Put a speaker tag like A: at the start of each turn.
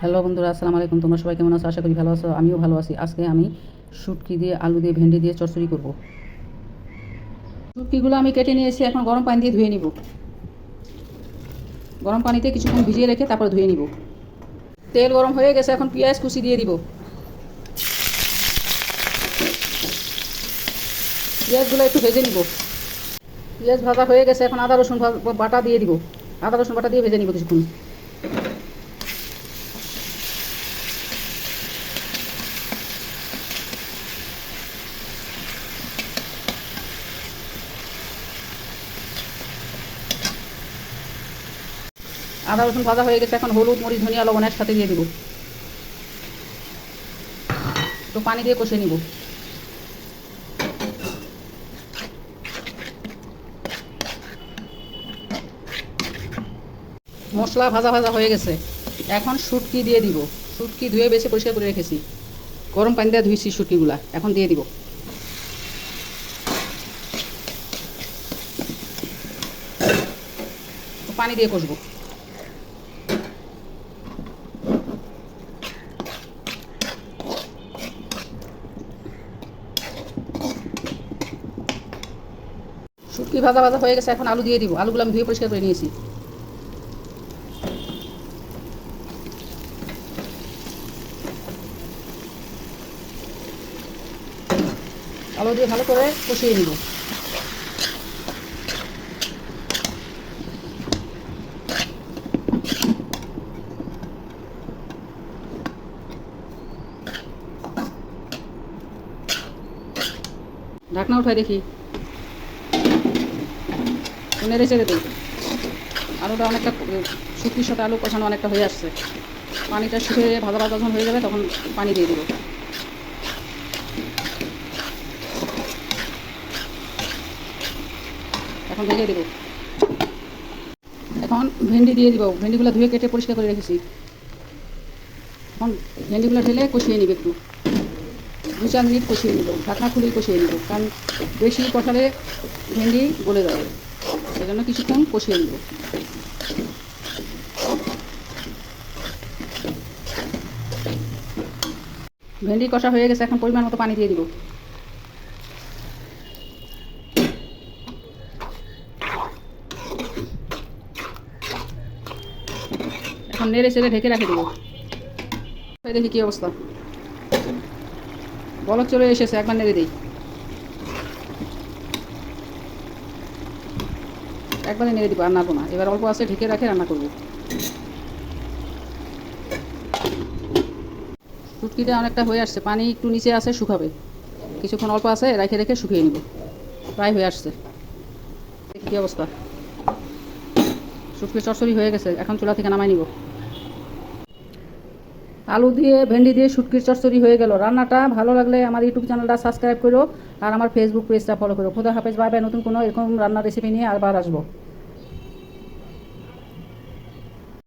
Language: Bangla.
A: হ্যালো বন্ধুরা, আসসালামু আলাইকুম। তোমরা সবাই কেমন আছো? আশা করি ভালো আছো। আমিও ভালো আছি। আজকে আমি শুটকি দিয়ে আলু দিয়ে, ভেন্ডি দিয়ে চচ্চড়ি করব। শুটকিগুলো আমি কেটে নিয়েছি। এখন গরম পানি দিয়ে ধুয়ে নিব। গরম পানিতে কিছুক্ষণ ভিজিয়ে রেখে তারপর ধুয়ে নিব। তেল গরম হয়ে গেছে। এখন পেঁয়াজ কুচি দিয়ে দিব। পেঁয়াজগুলো একটু ভেজে নিব। পেঁয়াজ ভাজা হয়ে গেছে। এখন আদা, রসুন বাটা দিয়ে দিব। আদা, রসুন বাটা দিয়ে ভেজে নিব কিছুক্ষণ। আদা, রসুন ভাজা হয়ে গেছে, এখন হলুদ, মরিচ, ধনিয়া, লবণ একসাথে দিয়ে দেবো। একটু পানি দিয়ে কষে নিব। মশলা ভাজা ভাজা হয়ে গেছে। এখন শুটকি দিয়ে দিব। শুটকি ধুয়ে বেছে পরিষ্কার করে রেখেছি। গরম পানি দিয়ে ধুইছি শুটকিগুলা। এখন দিয়ে দিব। পানি দিয়ে কষবো। শুটকি ভাজা ভাজা হয়ে গেছে, এখন আলু দিয়ে দিব। আলুগুলো আমি ধুয়ে পরিষ্কার করে নিয়েছি। আলু দিয়ে ভালো করে কষিয়ে নিব। ঢাকনা উঠাই দেখি। নেড়ে চেড়ে দিই। আলুটা অনেকটা শুকির সাথে আলু কষানো অনেকটা হয়ে আসছে। পানিটা শুকিয়ে ভাজা ভাজা যখন হয়ে যাবে তখন পানি দিয়ে দেবো। এখন ভেজে দেবো। এখন ভেন্ডি দিয়ে দিব। ভেন্ডিগুলো ধুয়ে কেটে পরিষ্কার করে রেখেছি। এখন ভেন্ডিগুলো ঢেলে কষিয়ে নিবে একটু। দু চার মিনিট কষিয়ে নিব। ঢাকনা খুলেই কষিয়ে নিব। কারণ বেশি কষালে ভেন্ডি গলে যাবে। সেই জন্য কিছুক্ষণ কষিয়ে নিব। ভেন্ডি কষা হয়ে গেছে, এখন পরিমাণ মতো পানি দিয়ে দিব। এখন নেড়ে চেড়ে ঢেকে রাখে দেবো। দেখি কী অবস্থা। বলক চলে এসেছে, একবার নেড়ে দিই। একবারে নেড়ে দিব, আর নাড়বো না। এবার অল্প আছে, ঢেকে রাখে রান্না করব। শুটকিটা অনেকটা হয়ে আসছে। পানি একটু নিচে আছে, শুকাবে। কিছুক্ষণ অল্প আছে, রেখে রেখে শুকিয়ে নিব। প্রায় হয়ে আসছে। কি কী অবস্থা। শুটকি চটচড়ি হয়ে গেছে। এখন চুলা থেকে নামাই নিব। আলু দিয়ে, ভেন্ডি দিয়ে শুটকির চচ্চড়ি হয়ে গেল। রান্নাটা ভালো লাগলে আমার ইউটিউব চ্যানেলটা সাবস্ক্রাইব করো আর আমার ফেসবুক পেজটা ফলো করো। খোদা হাফেজ বাই নতুন কোনো এরকম রান্নার রেসিপি নিয়ে আবার আসব।